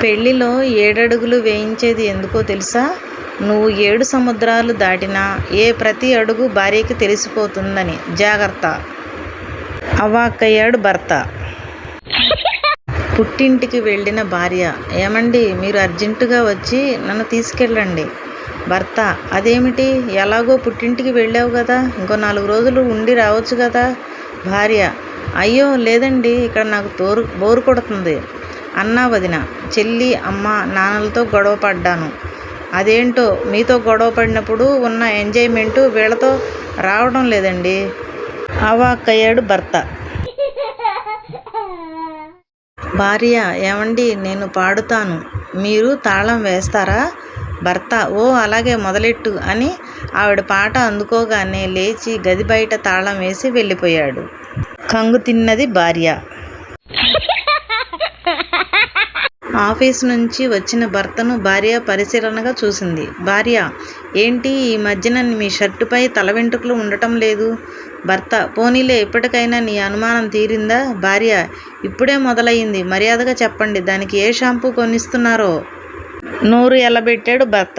పెళ్ళిలో ఏడడుగులు వేయించేది ఎందుకో తెలుసా? నువ్వు ఏడు సముద్రాలు దాటినా ఏ ప్రతి అడుగు భార్యకి తెలిసిపోతుందని జాగ్రత్త! అవాక్కయ్యాడు భర్త. పుట్టింటికి వెళ్ళిన భార్య ఏమండీ మీరు అర్జెంటుగా వచ్చి నన్ను తీసుకెళ్ళండి. భర్త అదేమిటి? ఎలాగో పుట్టింటికి వెళ్ళావు కదా ఇంకో నాలుగు రోజులు ఉండి రావచ్చు కదా భార్య అయ్యో లేదండి ఇక్కడ నాకు బోరు కొడుతుంది. అన్నా వదిన, చెల్లి, అమ్మ, నాన్నలతో గొడవ పడ్డాను. అదేంటో మీతో గొడవ పడినప్పుడు ఉన్న ఎంజాయ్మెంటు వీళ్ళతో రావడం లేదండి అవాక్కయ్యాడు భర్త. భార్య ఏమండీ నేను పాడుతాను. మీరు తాళం వేస్తారా? భర్త ఓ అలాగే మొదలెట్టు అని ఆవిడ పాట అందుకోగానే లేచి గది బయట తాళం వేసి వెళ్ళిపోయాడు. కంగు తిన్నది భార్య. ఆఫీసు నుంచి వచ్చిన భర్తను భార్య పరిశీలనగా చూసింది. భార్య ఏంటి ఈ మధ్యన మీ షర్టుపై తల వెంట్రుకలు ఉండటం లేదు? భర్త పోనీలే ఇప్పటికైనా నీ అనుమానం తీరిందా? భార్య ఇప్పుడే మొదలయ్యింది మర్యాదగా చెప్పండి దానికి ఏ షాంపూ కొనిస్తున్నారో? నోరు ఎల్లబెట్టాడు భర్త.